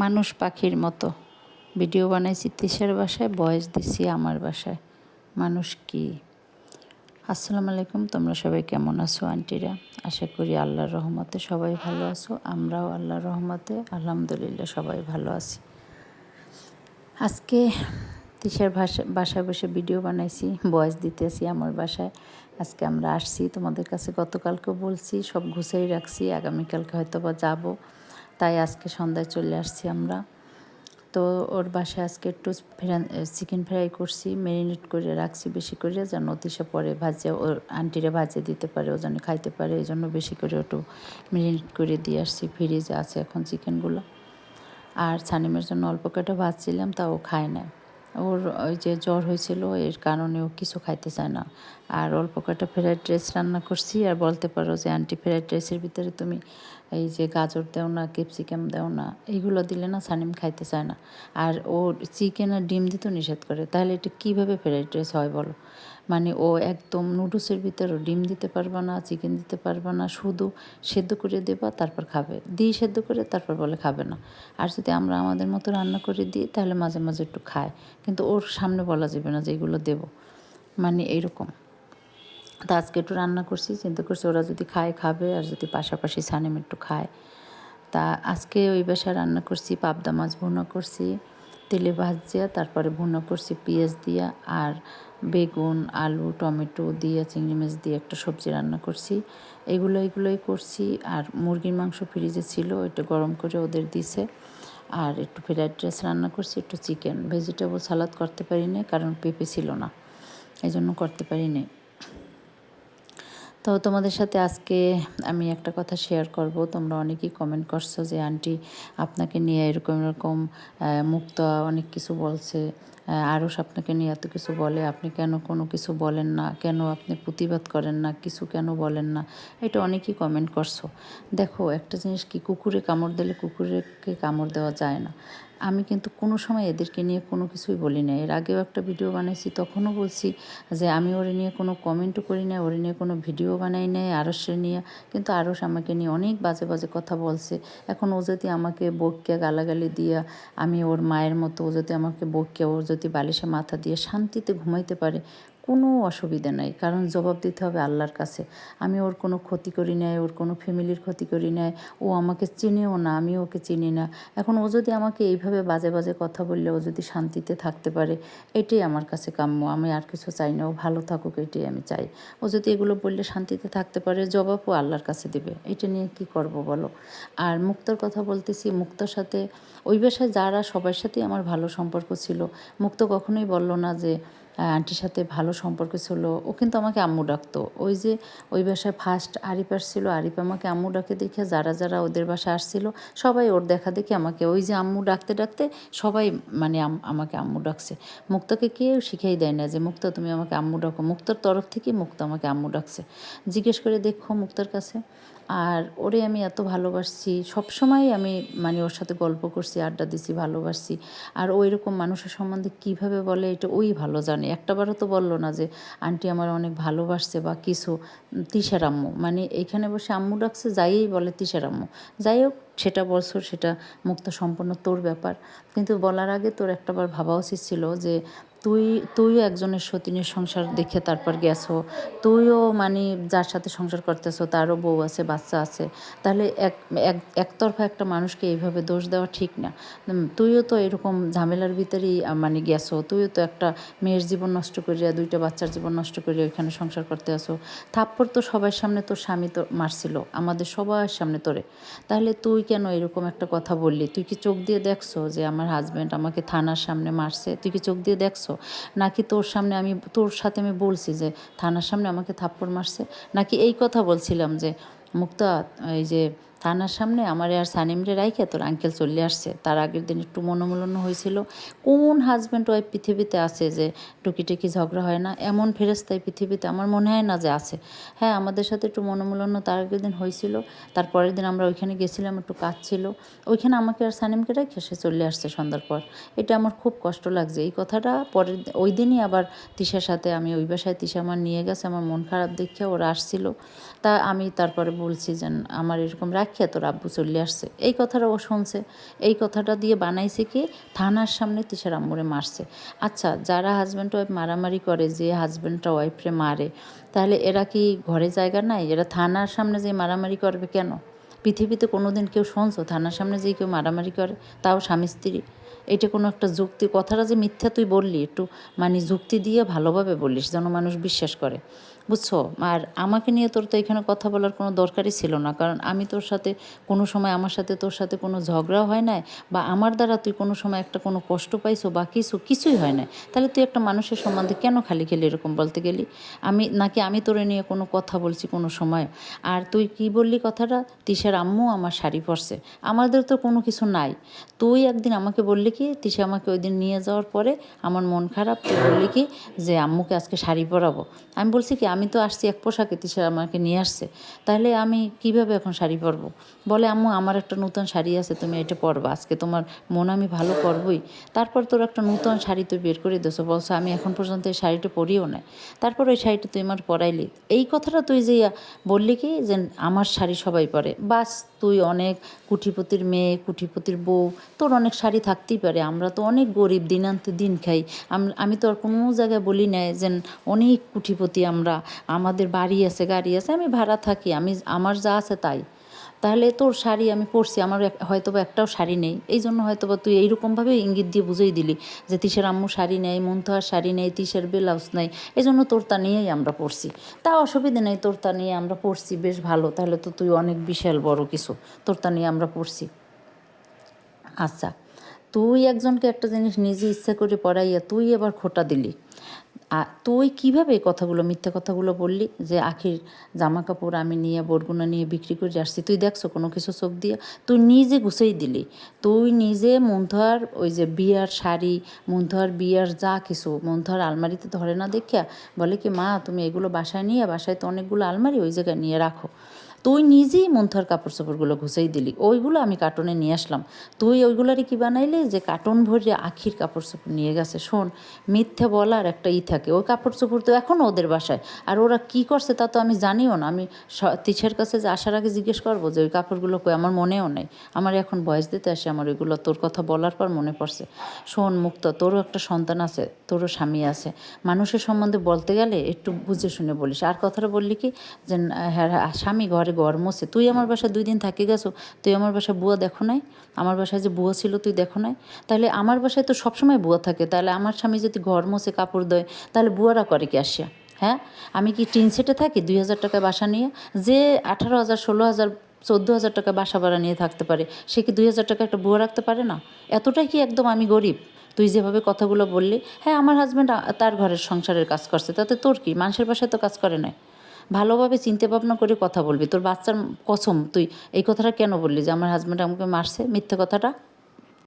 মানুষ পাখির মতো। ভিডিও বানাইছি তিশার বাসায়, বয়স দিছি আমার বাসায়। মানুষ কি? আসসালামু আলাইকুম, তোমরা সবাই কেমন আছো আন্টিরা? আশা করি আল্লাহর রহমতে সবাই ভালো আছো। আমরাও আল্লাহর রহমতে, আলহামদুলিল্লাহ সবাই ভালো আছি। আজকে তিশার ভাষা, বাসায় বসে ভিডিও বানাইছি, বয়স দিতেছি আমার বাসায়। আজকে আমরা আসছি, তোমাদের কাছে গতকালকেও বলছি, সব গুছাই রাখছি, আগামীকালকে হয়তো বা যাব। তাই আজকে সন্ধ্যায় চলে আসছি আমরা। তো ওর বাসায় আজকে একটু চিকেন ফ্রাই করছি ম্যারিনেট করে রাখছি বেশি করে, যেন অতিশা পরে ভাজে, ওর আন্টিরে ভাজে দিতে পারে, ও যেন খাইতে পারে এই জন্য বেশি করে একটু ম্যারিনেট করে দিয়ে আসছি ফ্রিজে আছে এখন চিকেনগুলো আর সানিমের জন্য অল্প কটা ভাজছিলাম তাও খায় না ওর ওই যে জ্বর হয়েছিল, এর কারণে ও কিছু খাইতে চায় না। আর অল্প কটা ফ্রাইড রাইস রান্না করছি। আর বলতে পারো যে আন্টি ফ্রাইড রাইসের ভিতরে তুমি এই যে গাজর দেও না, ক্যাপসিকাম দেও না এইগুলো দিলে না সানিম খাইতে চায় না। আর ও চিকেন আর ডিম দিতেও নিষেধ করে। তাহলে এটা কীভাবে ফ্রাইড রাইস হয় বলো? মানে ও একদম নুডলসের ভিতরে ডিম দিতে পারবে না চিকেন দিতে পারবে না, শুধু সেদ্ধ করে দেবা, তারপর খাবে। দিই সেদ্ধ করে তারপর বলে খাবে না। আর যদি আমরা আমাদের মতো রান্না করে দিই, তাহলে মাঝে মাঝে একটু খায়। কিন্তু ওর সামনে বলা যাবে না যে এগুলো দেবো। মানে এইরকম। তা আজকে একটু রান্না করছি, চিন্তা করছি ওরা যদি খায়, খাবে, আর যদি পাশাপাশি সানিম একটু খায়। তা আজকে ওই বাসায় রান্না করছি, পাবদা মাছ ভুনা করছি, তেলে ভাজিয়া তারপরে ভুনা করছি পেঁয়াজ দিয়া, আর বেগুন, আলু, টমেটো দিয়ে, চিংড়ি মাছ দিয়ে একটা সবজি রান্না করছি। এগুলো, এগুলোই করছি, আর মুরগির মাংস ফ্রিজে ছিল, ওইটা গরম করে ওদের দিছে। আর একটু ফ্রাইড রাইস রান্না করছি, একটু চিকেন ভেজিটেবল সালাদ করতে পারি না কারণ পেঁপে ছিল না এই জন্য করতে পারি না তো তোমাদের সাথে আজকে আমি একটা কথা শেয়ার করব। তোমরা অনেকেই কমেন্ট করছ যে, আন্টি, আপনাকে নিয়ে এরকম এরকম মুক্ত অনেক কিছু বলছে। আরও আপনাকে নিয়ে এত কিছু বলে। আপনি কেন কোনো কিছু বলেন না? কেন আপনি প্রতিবাদ করেন না? কিছু কেন বলেন না? এটা অনেকেই কমেন্ট করছ। দেখো, একটা জিনিস কি, কুকুরে কামড় দিলে কুকুরকে কামড় দেওয়া যায় না। আমি কিন্তু কোনো সময় এদেরকে নিয়ে কোনো কিছুই বলি না। এর আগেও একটা ভিডিও বানাইছি, তখনও বলছি যে আমি ওরে নিয়ে কোনো কমেন্টও করি না, ওরে নিয়ে কোনো ভিডিও বানাই নাই আরসের নিয়ে। কিন্তু আরস আমাকে নিয়ে অনেক বাজে বাজে কথা বলছে। এখন ও যদি আমাকে বকিয়া গালাগালি দিয়া আমি ওর মায়ের মতো, ও যদি আমাকে বকিয়া ওর যদি বালিশে মাথা দিয়ে শান্তিতে ঘুমাইতে পারে কোনো অসুবিধা নাই, কারণ জবাব দিতে হবে আল্লাহর কাছে। আমি ওর কোনো ক্ষতি করি নাই, ওর কোনো ফ্যামিলির ক্ষতি করি নাই, ও আমাকে চিনেও না, আমি ওকে চিনি না। এখন ও যদি আমাকে এইভাবে বাজে বাজে কথা বললে, ও যদি শান্তিতে থাকতে পারে, এটাই আমার কাছে কাম্য। আমি আর কিছু চাই না, ও ভালো থাকুক, এটাই আমি চাই। ও যদি এগুলো বললে শান্তিতে থাকতে পারে, জবাবও আল্লাহর কাছে দেবে। এটা নিয়ে কি করব বলো? আর মুক্তার কথা বলতেছি, মুক্তার সাথে, ওই বাসায় যারা সবার সাথেই আমার ভালো সম্পর্ক ছিল, মুক্ত কখনোই বলল না যে আন্টির সাথে ভালো সম্পর্ক ছিল। ও কিন্তু আমাকে আম্মু ডাকতো। ওই যে ওই বাসায় ফার্স্ট আরিফ আসছিল, আরিফ আমাকে আম্মু ডাকে দেখে যারা যারা ওদের বাসায় আসছিল, সবাই ওর দেখা দেখে আমাকে ওই যে আম্মু ডাকতে ডাকতে সবাই মানে আমাকে আম্মু ডাকছে। মুক্তাকে কেউ শিখাই দেয় না যে, মুক্তা, তুমি আমাকে আম্মু ডাকো। মুক্তার তরফ থেকে মুক্তা আমাকে আম্মু ডাকছে। জিজ্ঞেস করে, দেখো মুক্তার কাছে? আর ওরে আমি এত ভালোবাসছি, সবসময় আমি মানে ওর সাথে গল্প করছি, আড্ডা দিছি, ভালোবাসছি। আর ওই রকম মানুষের সম্বন্ধে কীভাবে বলে, এটা ওই ভালো জানে একটাবারও তো বলল না যে, আন্টি আমার অনেক ভালোবাসছে বা কিছু। তিসার আম্মু মানে এখানে বসে আম্মু ডাকছে যাইই বলে তিসার আম্মু। যাই হোক, সেটা বলছো, সেটা মুক্ত সম্পন্ন তোর ব্যাপার। কিন্তু বলার আগে তোর একটাবার ভাবা উচিত ছিল যে তুই, তুইও একজনের সতীনের সংসার দেখে তারপর গেছো। তুইও মানে যার সাথে সংসার করতেছো, তারও বউ আছে, বাচ্চা আছে। তাহলে এক একতরফা একটা মানুষকে এইভাবে দোষ দেওয়া ঠিক না। তুইও তো এরকম ঝামেলার ভিতরেই মানে গেছো। তুইও তো একটা মেয়ের জীবন নষ্ট করিয়া, দুইটা বাচ্চার জীবন নষ্ট করিয়া ওইখানে সংসার করতে আসো থাপ্পড় তো সবার সামনে তোর স্বামী তো মারছিল, আমাদের সবার সামনে তোরে। তাহলে তুই কেন এরকম একটা কথা বললি? তুই কি চোখ দিয়ে দেখছ যে আমার হাজব্যান্ড আমাকে থানার সামনে মারছে? তুই কি চোখ দিয়ে দেখছ? নাকি তোর সামনে আমি, তোর সাথে আমি বলছি যে, থানার সামনে আমাকে থাপ্পড় মারছে? নাকি এই কথা বলছিলাম যে, মুক্তা, এই যে থানার সামনে আমার আর সানিমরে রাইখে তোর আঙ্কেল চলে আসছে। তার আগের দিন একটু মনোমূলন্য হয়েছিল। কোন হাজব্যান্ড ওয়াইফ পৃথিবীতে আছে যে টুকিটাকি ঝগড়া হয় না, এমন ফেরস্তায় পৃথিবীতে আমার মনে হয় না যে আছে। হ্যাঁ আমাদের সাথে একটু মনোমূলন্য তার আগের দিন হয়েছিল। তারপরের দিন আমরা ওইখানে গেছিলাম, একটু কাজ ছিল। ওইখানে আমাকে আর সানিমকে রেখে সে চলে আসছে সন্ধ্যার পর। এটা আমার খুব কষ্ট লাগছে। এই কথাটা পরের ওই দিনই আবার তিশার সাথে আমি ওই বাসায় তিশা আমার নিয়ে গেছে। আমার মন খারাপ দেখে ওরা আসছিল। তা আমি তারপরে বলছি যে আমার এরকম রাখ রাখিয়া তোর আব্বু চলে আসছে। এই কথাটা ও শুনছে। এই কথাটা দিয়ে বানাইছে কি? থানার সামনে তিশার আম্মুরে মারছে। আচ্ছা যারা হাজব্যান্ড ওয়াইফ মারামারি করে, যে হাজব্যান্ডটা ওয়াইফরে মারে, তাহলে এরা কি ঘরে জায়গা নাই? এরা থানার সামনে যে মারামারি করবে কেন? পৃথিবীতে কোনো দিন কেউ শুনছো? থানার সামনে যে কেউ মারামারি করে? তাও স্বামী, স্ত্রী? এটা কোনো একটা যুক্তি? কথাটা যে মিথ্যা তুই বললি, একটু মানে যুক্তি দিয়ে ভালোভাবে বলিস, যেন মানুষ বিশ্বাস করে। বুঝছ? আর আমাকে নিয়ে তোর তো এখানে কথা বলার কোনো দরকারই ছিল না। কারণ আমি তোর সাথে কোনো সময় আমার সাথে তোর সাথে কোনো ঝগড়া হয় নাই বা আমার দ্বারা তুই কোনো সময় একটা কোনো কষ্ট পাইছো বা কিছু, কিছুই হয় নাই। তাহলে তুই একটা মানুষের সম্বন্ধে কেন খালি খেলি এরকম বলতে গেলি? আমি, নাকি আমি তোরে নিয়ে কোনো কথা বলছি কোনো সময়? আর তুই কি বললি কথাটা? তিশার আম্মু আমার শাড়ি পরছে। আমাদের তো কোনো কিছু নাই। তুই একদিন আমাকে বললি কি, তিশা আমাকে ওই দিন নিয়ে যাওয়ার পরে আমার মন খারাপ, তুই বললি কি যে আম্মুকে আজকে শাড়ি পরাবো। আমি বলছি কি আমি তো আসছি, এক পোশাকে তিশা আমাকে নিয়ে আসছে। তাহলে আমি কীভাবে এখন শাড়ি পরবো? বলে, আম্মু, আমার একটা নতুন শাড়ি আছে, তুমি এটা পরবা। আজকে তোমার মন আমি ভালো করবই। তারপর তোর একটা নতুন শাড়ি তুই বের করে দিয়েছ। বলছো, আমি এখন পর্যন্ত এই শাড়িটা পরিও নাই তারপর ওই শাড়িটা তুই আমার পরাইলি। এই কথাটা তুই যে বললি কি, যে আমার শাড়ি সবাই পরে। বাস, তুই অনেক কুঠিপতির মেয়ে কুঠিপতির বউ, তোর অনেক শাড়ি থাকতেই পারে। আমরা তো অনেক গরিব, দিনান্ত দিন খাই। আম- তো আর কোনো জায়গায় বলি না যে অনেক কুঠিপতি আমরা। আমাদের বাড়ি আছে, গাড়ি আছে, আমি ভাড়া থাকি। আমি, আমার যা আছে তাই। তাহলে তোর শাড়ি আমি পরছি, আমার হয়তো বা একটাও শাড়ি নেই। এই জন্য হয়তো বা তুই এইরকমভাবে ইঙ্গিত দিয়ে বুঝেই দিলি যে তিসের আম্মু শাড়ি নেই মন্থহার শাড়ি নেই তিসের ব্লাউজ নেই, এই জন্য তোর তা নিয়েই আমরা পড়ছি তা অসুবিধে নেই, তোর তা নিয়ে আমরা পড়ছি বেশ ভালো, তাহলে তো তুই অনেক বিশাল বড় কিছু, তোর তা নিয়ে আমরা পড়ছি আচ্ছা তুই একজনকে একটা জিনিস নিজে ইচ্ছা করে পড়াইয়া তুই এবার খোটা দিলি। আর তুই কীভাবে এই কথাগুলো, মিথ্যা কথাগুলো বললি যে, আখির জামা কাপড় আমি নিয়ে বোরগুনা নিয়ে বিক্রি করে আসছি? তুই দেখছ, কোনো কিছু চোখ দিয়ে তুই নিজে গুছেই দিলি। তুই নিজে মন্থহার ওই যে বিয়ার শাড়ি মন্থহার বিয়ার যা কিছু মন্থহার আলমারিতে ধরে না দেখিয়া বলে কি, মা, তুমি এগুলো বাসায় নিয়ে, বাসায় তো অনেকগুলো আলমারি ওই জায়গায় নিয়ে রাখো। তুই নিজেই মন্থর কাপড় চোপড়গুলো ঘুষেই দিলি। ওইগুলো আমি কার্টনে নিয়ে আসলাম। তুই ওইগুলারই কি বানাইলি? যে কার্টন ভরে আখির কাপড় চোপড় নিয়ে গেছে। শোন মিথ্যে বলার একটা ই থাকে। ওই কাপড় চোপড় তো এখনও ওদের বাসায়। আর ওরা কি করছে তা তো আমি জানিও না। আমি তিছের কাছে যে আসার আগে জিজ্ঞেস করব যে ওই কাপড়গুলো কই? আমার মনেও নেই। আমার এখন বয়স দিতে আসে। আমার ওইগুলো তোর কথা বলার পর মনে পড়ছে। শোন মুক্ত তোরও একটা সন্তান আছে। তোরও স্বামী আছে। মানুষের সম্বন্ধে বলতে গেলে একটু বুঝে শুনে বলিস। আর কথাটা বললি কি? যে হ্যাঁ, স্বামী ঘরে ঘর মোছে তুই আমার বাসায় দুই দিন থাকি গেছো, তুই আমার বাসায় বুয়া দেখো নাই, আমার বাসায় যে বুয়া ছিল তুই দেখো নাই। তাহলে আমার বাসায় তো সবসময় বুয়া থাকে, তাহলে আমার স্বামী যদি ঘর মোছে কাপড় দেয় তাহলে বুয়ারা করে কি আসিয়া হ্যাঁ? আমি কি টিন সেটে থাকি দুই হাজার টাকায় বাসা নিয়ে? যে আঠারো হাজার, ষোলো হাজার, চোদ্দ হাজার টাকা বাসা ভাড়া নিয়ে থাকতে পারে, সে কি দুই হাজার টাকা একটা বুয়া রাখতে পারে না? এতটাই কি একদম আমি গরিব? তুই যেভাবে কথাগুলো বললি হ্যাঁ আমার হাজব্যান্ড তার ঘরের সংসারের কাজ করছে, তাতে তোর কি? মানুষের বাসায় তো কাজ করে নাই। ভালোভাবে চিন্তা ভাবনা করে কথা বলবি। তোর বাচ্চার কসম, তুই এই কথাটা কেন বললি যে আমার হাজব্যান্ড আমাকে মারছে? মিথ্যে কথাটা?